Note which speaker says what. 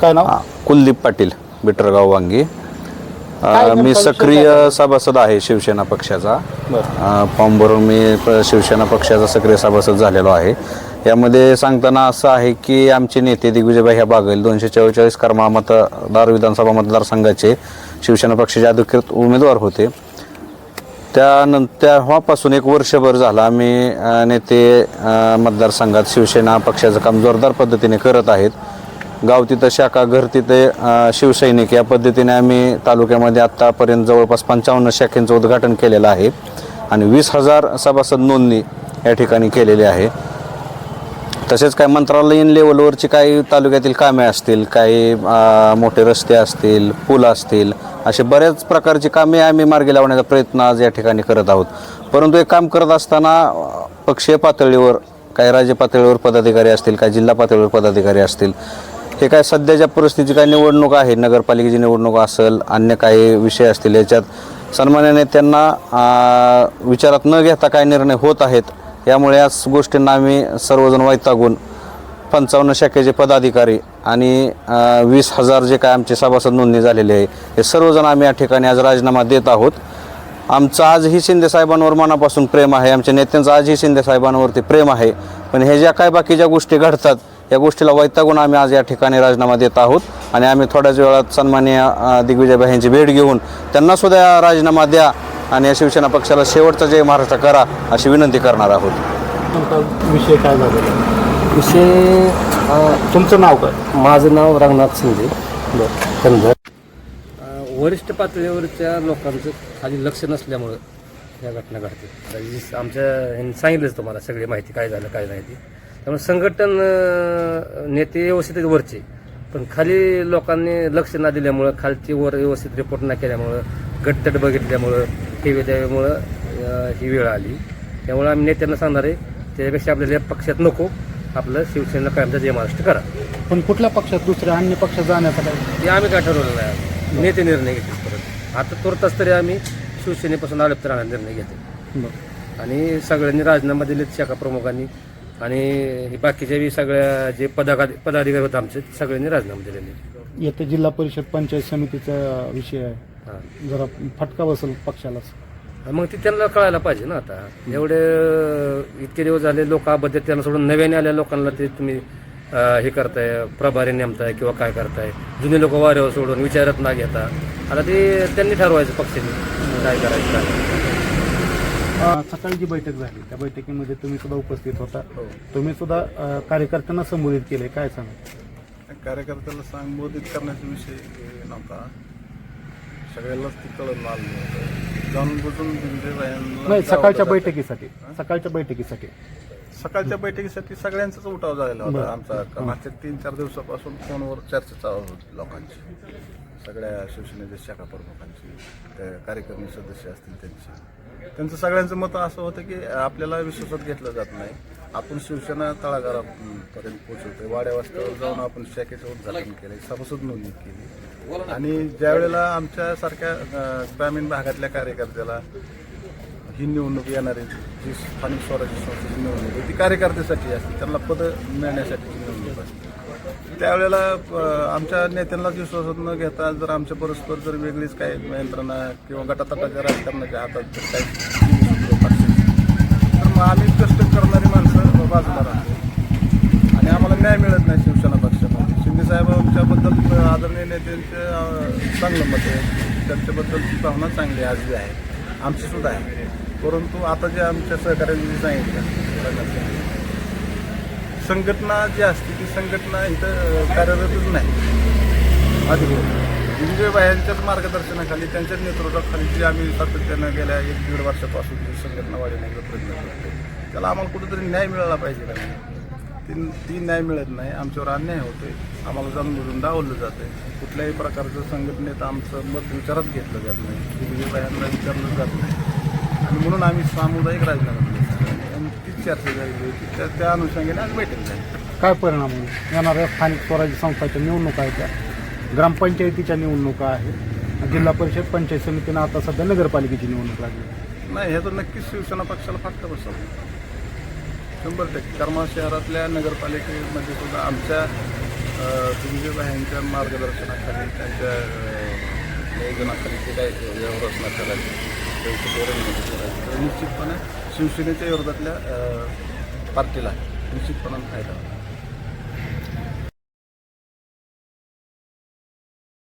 Speaker 1: काय नाव?
Speaker 2: कुलदीप पाटील बिटरगाव वांगी.
Speaker 1: काय
Speaker 2: मी
Speaker 1: नेमका
Speaker 2: सक्रिय सभासद आहे शिवसेना पक्षाचा. अ, फॉर्म भरून मी प- शिवसेना पक्षाचा सक्रिय सभासद झालेलो आहे. यामध्ये सांगताना असं आहे की आमचे नेते दिग्विजयभाई ह्या बागेल दोनशे चव्वेचाळीस कर्मा मतदार विधानसभा मतदारसंघाचे शिवसेना पक्षाचे अधिकृत उमेदवार होते. त्यानंतर तेव्हापासून एक वर्षभर झालं आम्ही अ, नेते अ, मतदारसंघात शिवसेना पक्षाचं काम जोरदार पद्धतीने करत आहेत. गाव तिथं शाखा घर तिथे शिवसैनिक. या पद्धतीने आम्ही तालुक्यामध्ये आत्तापर्यंत जवळपास पंचावन्न शाखेंचं उद्घाटन केलेलं आहे आणि वीस हजार सभासद नोंदणी या ठिकाणी केलेली आहे. तसेच काय मंत्रालयीन लेवलवरची काही तालुक्यातील कामे असतील काही मोठे रस्ते असतील पूल असतील असे बऱ्याच प्रकारची कामे आम्ही मार्गी लावण्याचा प्रयत्न आज या ठिकाणी करत आहोत. परंतु एक काम करत असताना पक्षीय पातळीवर काही राज्य पातळीवर पदाधिकारी असतील काही जिल्हा पातळीवर पदाधिकारी असतील हे काय सध्याच्या परिस्थितीची काय निवडणूक आहे? नगरपालिकेची निवडणूक असेल अन्य काही विषय असतील याच्यात सन्मान्य नेत्यांना विचारात न घेता काय निर्णय होत आहेत? यामुळे याच गोष्टींना आम्ही सर्वजण वैतागून पंचावन्न शाखेचे पदाधिकारी आणि वीस हजार जे काय आमचे सभासद नोंदणी झालेले आहे हे सर्वजण आम्ही या ठिकाणी आज राजीनामा देत आहोत. आमचं आजही शिंदेसाहेबांवर मनापासून प्रेम आहे आमच्या नेत्यांचं आजही शिंदेसाहेबांवरती प्रेम आहे. पण हे ज्या काय बाकीच्या गोष्टी घडतात या गोष्टीला वैतागून आम्ही आज या ठिकाणी राजीनामा देत आहोत. आणि आम्ही थोड्याच वेळात सन्माननीय अ, दिग्विजय यांची भेट घेऊन त्यांना सुद्धा राजीनामा द्या आणि या शिवसेना पक्षाला शेवटचा जय महाराष्ट्र करा अशी विनंती करणार आहोत.
Speaker 1: विषय काय आहे?
Speaker 3: विषय
Speaker 1: तुमचं नाव काय?
Speaker 3: माझं नाव रंगनाथ शिंदे. वरिष्ठ पातळीवरच्या लोकांचं खाली लक्ष नसल्यामुळं या घटना घडते. आमच्या ह्यांनी सांगितलंच तुम्हाला सगळी माहिती काय झालं काय नाही ती. त्यामुळे संघटन नेते व्यवस्थित वरचे. पण खाली लोकांनी लक्ष न दिल्यामुळं खालची वर व्यवस्थित रिपोर्ट न केल्यामुळं गटतट बघितल्यामुळं व्ही त्यामुळं ही वेळ आली. त्यामुळे आम्ही नेत्यांना सांगणार आहे त्याच्यापेक्षा आपल्याला पक्षात नको. आपलं शिवसेना कायमचा जय महाराष्ट्र करा.
Speaker 1: पण कुठल्या पक्षात? दुसऱ्या अन्य पक्षात जाण्याचा
Speaker 3: हे आम्ही काय ठरवलं नाही. नेते निर्णय घेतील परत. आता तुरतच तरी आम्ही शिवसेनेपासून आलप राहण्याचा निर्णय घेतो आणि सगळ्यांनी राजीनामा दिलेत शाखा प्रमुखांनी. आणि हे बाकीच्या बी सगळ्या जे पदाधिकारी पदाधिकारी होते आमचे सगळ्यांनी राजीनामा दिलेले
Speaker 1: येथे जिल्हा परिषद पंचायत समितीचा विषय आहे.
Speaker 3: हां.
Speaker 1: जरा फटका बसेल पक्षाला.
Speaker 3: मग ते त्यांना कळायला पाहिजे ना आता. एवढे इतके दिवस झाले लोक अबद्ध त्यांना सोडून नव्याने आल्या लोकांना ते तुम्ही अं, हे करताय प्रभारी नेमताय किंवा काय करताय. जुने लोक वाऱ्यावर सोडून विचारत ना घेता. आता ते त्यांनी ठरवायचं पक्षाने काय करायचं. काय नाही.
Speaker 1: सकाळी जी बैठक झाली त्या बैठकीमध्ये तुम्ही सुद्धा उपस्थित होता. तुम्ही सुद्धा कार्यकर्त्यांना संबोधित केले काय सांगा?
Speaker 4: कार्यकर्त्याला संबोधित करण्याचा विषय नव्हता. सगळ्यालाच ती कळून आलं जाणून बुजून
Speaker 1: नाही सकाळच्या. बैठकीसाठी. सकाळच्या बैठकीसाठी.
Speaker 4: सकाळच्या बैठकीसाठी सगळ्यांचाच उठाव झालेला. होता आमचा. मागच्या तीन चार दिवसापासून फोनवर चर्चा चालू होती लोकांची. सगळ्या शिवसेनेच्या शाखा प्रमुखांची त्या कार्यकारिणी सदस्य असतील त्यांची. त्यांचं सगळ्यांचं मत असं होतं की आपल्याला विश्वासात घेतलं जात नाही. आपण शिवसेना तळागारापर्यंत पोहोचवतोय. वाड्या वाजतावर जाऊन आपण शाखेचं उद्घाटन केलं सभासद नोंदणी केली. आणि ज्या वेळेला आमच्यासारख्या ग्रामीण भागातल्या कार्यकर्त्याला ही निवडणूक येणारी जी स्थानिक स्वराज्य संस्थेची निवडणूक आहे ती कार्यकर्त्यासाठी असते. त्यांना पद मिळण्यासाठी निवडणूक त्यावेळेला आमच्या नेत्यांनाच विश्वासात न घेता जर आमच्या परस्पर जर वेगळीच काही यंत्रणा किंवा गटातटाच्या राजकारणाच्या हातात जर काही तर मग आम्ही कष्ट करणारी माणसं बाजूला राहतो. आणि आम्हाला न्याय मिळत नाही शिवसेना पक्षामध्ये शिंदेसाहेब आमच्याबद्दल आदरणीय नेत्यांचे चांगलं मत आहे. त्यांच्याबद्दलची भावना चांगली आहे, आज आहे. आमची सुद्धा आहे. परंतु आता जे आमच्या सहकार्यांनी सांगितलं संघटना जी असते ती संघटना इथं कार्यरतच नाही. अधिकृत विजयबायांच्याच मार्गदर्शनाखाली त्यांच्याच नेतृत्वाखाली जी आम्ही सातत्यानं गेल्या एक दीड वर्षापासून जी संघटना वाढवण्याचा प्रयत्न करतो त्याला आम्हाला कुठेतरी न्याय मिळाला पाहिजे का ती ती न्याय मिळत नाही आमच्यावर अन्याय होतोय आम्हाला जाणून बुजून डावलं आहे कुठल्याही प्रकारचं संघटनेत आमचं मत विचारात घेतलं जात नाही विजयबायांना विचारलं जात नाही. आणि म्हणून आम्ही सामुदायिक राजकारण चर्चा झालेली होती. त्या त्या अनुषंगाने आज बैठक झाली.
Speaker 1: काय परिणाम होईल? येणाऱ्या स्थानिक स्वराज्य संस्थाच्या निवडणुका आहेत त्या. ग्रामपंचायतीच्या निवडणुका आहेत. जिल्हा परिषद पंचायत समितीनं आता सध्या नगरपालिकेची निवडणूक लागली.
Speaker 4: नाही ह्याचं नक्कीच शिवसेना पक्षाला फटका बसतो शंभर टक्के. करमाळ शहरातल्या नगरपालिकेमध्ये सुद्धा आमच्या दिग्विजयबाईंच्या मार्गदर्शनाखाली त्यांच्या अ, नियोजनाखाली जे काही व्यवस्था करायची त्यांची तर निश्चितपणे शिवसेनेच्या विरोधातल्या पार्टीला निश्चितपणे फायदा.